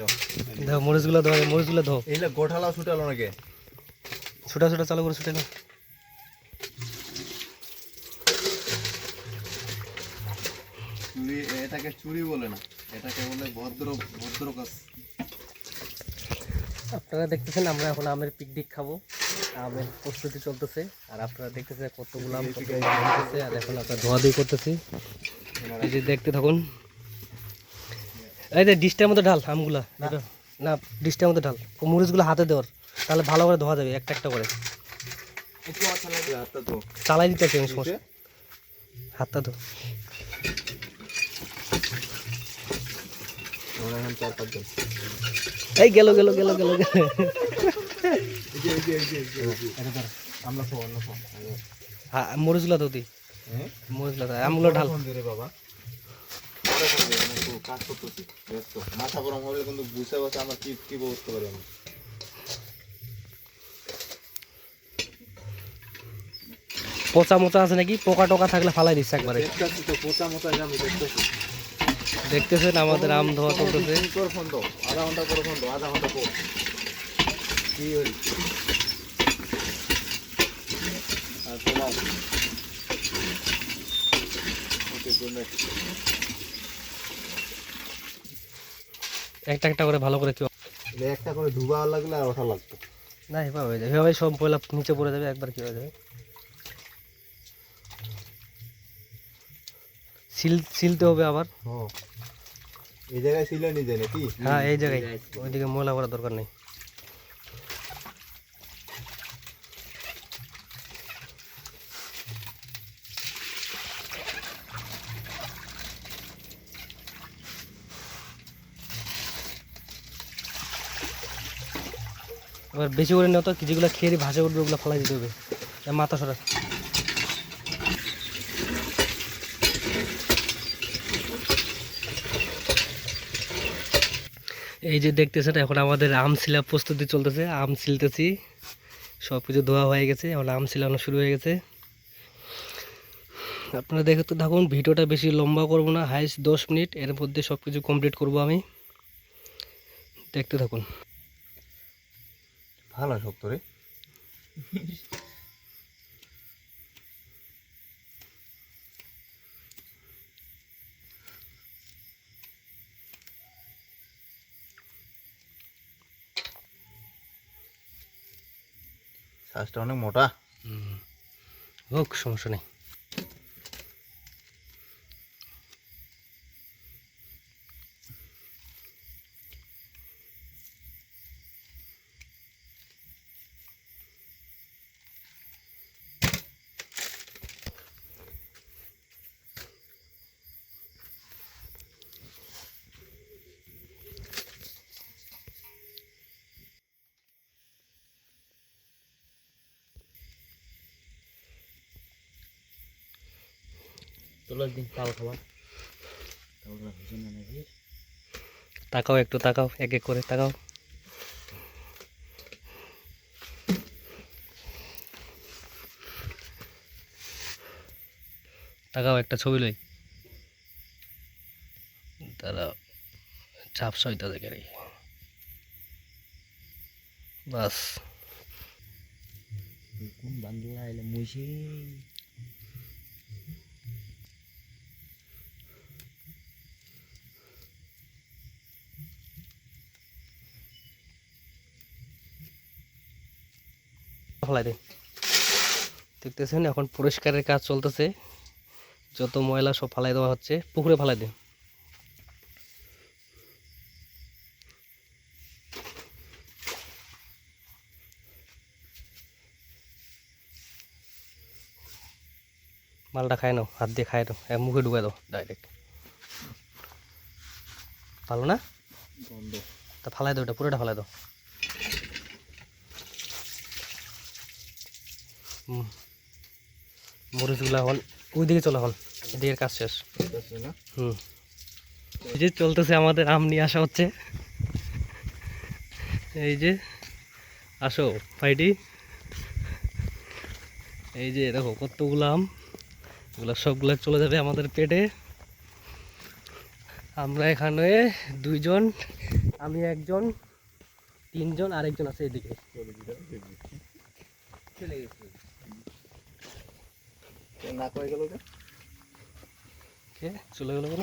দাও। মরিচগুলো দাও মরিচগুলো দাও। এইলে গোঠালাও ছুটালো নাকি? ছোটা ছোটা চালু করে ছুটে চুরি এটাকে চুরি বলে না। এটাকে বলে ভদ্র ভদ্র কাজ। আপনারা দেখতেছেন আমরা এখন আমের পিকনিক খাব। আমের প্রস্তুতি চলতেছে আর আপনারা দেখতেছেন কতগুলো আম কত আর এখন আপনার ধোয়া দিয়ে করতেছি। এই যে দেখতে থাকুন। এই যে ডিশটার মধ্যে ঢাল আমগুলা না। ডিশটার মধ্যে ঢাল। মরিচগুলো হাতে দেওয়ার। তাহলে ভালো করে ধোয়া যাবে একটা একটা করে। চালাই দিতে আমি সমস্যা হাতটা পাঁচজন এই গেল গেল গেল গেল। গেল আমরা ফোন আমরা ফোন হ্যাঁ মরিচগুলো তো দি। হ্যাঁ? মরিচগুলো আমগুলো ঢাল। বাবা পরে ফোন দে, আমি একটু মাথা গরম কিন্তু বুঝতে পারছি পচা মোচা আছে নাকি? পোকা টোকা থাকলে ফালাই দিচ্ছে একবারে। তো মোচা আমি দেখতেছি দেখতেছেন আমাদের আম ধোয়া চলতেছে। আধা ঘণ্টা করে ফোন আধা ঘণ্টা পর কি আর ওকে গুড নাইট একটা একটা করে ভালো করে কেউ একটা করে ডুবা লাগলে আর ওঠা লাগতো। না এভাবে হয়ে যাবে এভাবে সব পয়লা নিচে পড়ে যাবে একবার কি হয়ে যাবে? সিল সিলতে হবে আবার। এই জায়গায় সিলে নিয়ে যায় নাকি? হ্যাঁ এই জায়গায়। ওইদিকে ময়লা করার দরকার নেই। এবার বেশি করে নেও তো যেগুলো খেয়ে ভাজা উঠবে ওগুলো ফেলাই দিতে হবে। মাথা সরা। এই যে দেখতেছেন, এখন আমাদের আম শিলা প্রস্তুতি চলতেছে, আম ছিলতেছি সব কিছু ধোয়া হয়ে গেছে, এখন আম ছিলানো শুরু হয়ে গেছে। আপনারা দেখে তো থাকুন, ভিডিওটা বেশি লম্বা করব না, হাইস্ট দশ মিনিট, এর মধ্যে সব কিছু কমপ্লিট করব আমি। দেখতে থাকুন। ভালো শক্ত রে শ্বাসটা অনেক মোটা। হোক সমস্যা নেই। চলো একদিন খাওয়া খাওয়া। তাকাও একটু তাকাও এক এক করে তাকাও। তাকাও একটা ছবি লই। তারা ঝাপসা হইতে দেখে রে বাস। কোন বান্দলা এলে মুইছে ফেলাই দে। দেখতেছেন এখন পরিষ্কারের কাজ চলতেছে। যত ময়লা সব ফালাই দেওয়া হচ্ছে পুকুরে ফালাই দে। মালটা খায় নাও হাত দিয়ে খায় নাও এক মুখে ঢুকাই দাও ডাইরেক্ট ভালো না? তা ফালাই দাও ওটা পুরোটা ফালাই দাও। মরিচগুলো এখন ওইদিকে চলো এখন এদিকে কাজ শেষ। হুম। এই যে চলতেছে আমাদের আম নিয়ে আসা হচ্ছে। এই যে, আসো ফাইটি এই যে দেখো কতগুলো আম, এগুলো সবগুলো চলে যাবে আমাদের পেটে। আমরা এখানে দুইজন, আমি একজন, তিনজন, আরেকজন আছে এদিকে। চলে গেছে। না কয়ে গেল কে? চলে গেল কেন?